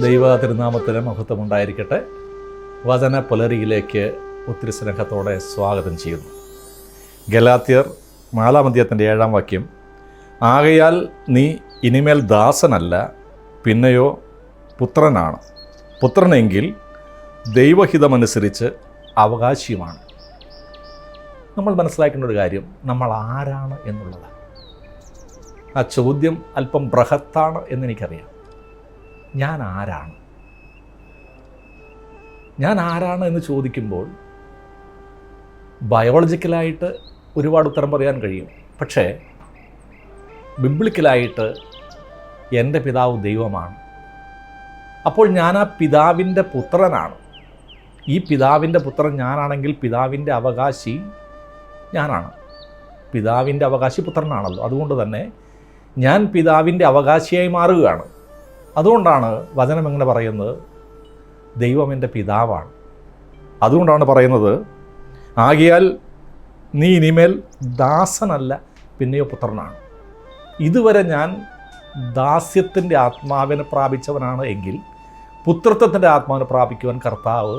ദൈവ തിരുനാമത്തിന് മഹത്വമുണ്ടായിരിക്കട്ടെ. വചന പുലരിയിലേക്ക് ഒത്തിരി സ്നേഹത്തോടെ സ്വാഗതം ചെയ്യുന്നു. ഗലാത്യർ നാലാമധ്യത്തിന്റെ ഏഴാം വാക്യം ആകയാൽ നീ ഇനിമേൽ ദാസനല്ല പിന്നെയോ പുത്രനാണ്. പുത്രനെങ്കിൽ ദൈവഹിതമനുസരിച്ച് അവകാശിയുമാണ്. നമ്മൾ മനസ്സിലാക്കേണ്ട ഒരു കാര്യം നമ്മൾ ആരാണ് എന്നുള്ളതാണ്. ആ ചോദ്യം അല്പം ബൃഹത്താണ് എന്നെനിക്കറിയാം. ഞാൻ ആരാണ് ഞാൻ ആരാണ് എന്ന് ചോദിക്കുമ്പോൾ ബയോളജിക്കലായിട്ട് ഒരുപാട് ഉത്തരം പറയാൻ കഴിയും. പക്ഷേ ബിബ്ലിക്കലായിട്ട് എന്റെ പിതാവ് ദൈവമാണ്. അപ്പോൾ ഞാൻ ആ പിതാവിന്റെ പുത്രനാണ്. ഈ പിതാവിന്റെ പുത്രൻ ഞാനാണെങ്കിൽ പിതാവിന്റെ അവകാശി ഞാനാണ്. പിതാവിന്റെ അവകാശി പുത്രനാണല്ലോ. അതുകൊണ്ട് തന്നെ ഞാൻ പിതാവിന്റെ അവകാശിയായി മാറുകയാണ്. അതുകൊണ്ടാണ് വചനം എങ്ങനെ പറയുന്നത്? ദൈവം എന്റെ പിതാവാണ്. അതുകൊണ്ടാണ് പറയുന്നത് ആകിയാൽ നീ ഇനിമേൽ ദാസനല്ല പിന്നെയോ പുത്രനാണ്. ഇതുവരെ ഞാൻ ദാസ്യത്തിന്റെ ആത്മാവിനെ പ്രാപിച്ചവനാണ് എങ്കിൽ പുത്രത്വത്തിന്റെ ആത്മാവിനെ പ്രാപിക്കുവാൻ കർത്താവ്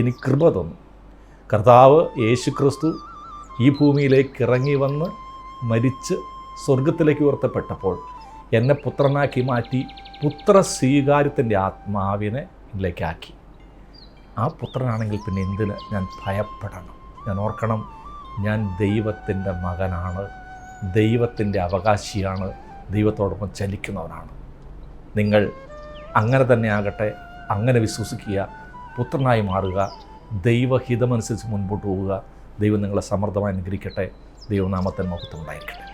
എനിക്ക് കൃപ തന്നു. കർത്താവ് യേശു ക്രിസ്തു ഈ ഭൂമിയിലേക്ക് ഇറങ്ങി വന്ന് മരിച്ച് സ്വർഗത്തിലേക്ക് ഉയർത്തപ്പെട്ടപ്പോൾ എന്നെ പുത്രനാക്കി മാറ്റി പുത്ര സ്വീകാര്യത്തിന്റെ ആത്മാവിനെ ഇതിലേക്കാക്കി ആ പുത്രനാണെങ്കിൽ പിന്നെ എന്തിന് ഞാൻ ഭയപ്പെടണം? ഞാൻ ഓർക്കണം ഞാൻ ദൈവത്തിന്റെ മകനാണ് ദൈവത്തിന്റെ അവകാശിയാണ് ദൈവത്തോടൊപ്പം ചലിക്കുന്നവനാണ്. നിങ്ങൾ അങ്ങനെ തന്നെ ആകട്ടെ അങ്ങനെ വിശ്വസിക്കുക പുത്രനായി മാറുക ദൈവഹിതമനുസരിച്ച് മുൻപോട്ട് പോവുക ദൈവം നിങ്ങളെ സമൃദ്ധമായി അനുഗ്രഹിക്കട്ടെ ദൈവനാമത്തിന് മഹത്വം ഉണ്ടായിരിക്കട്ടെ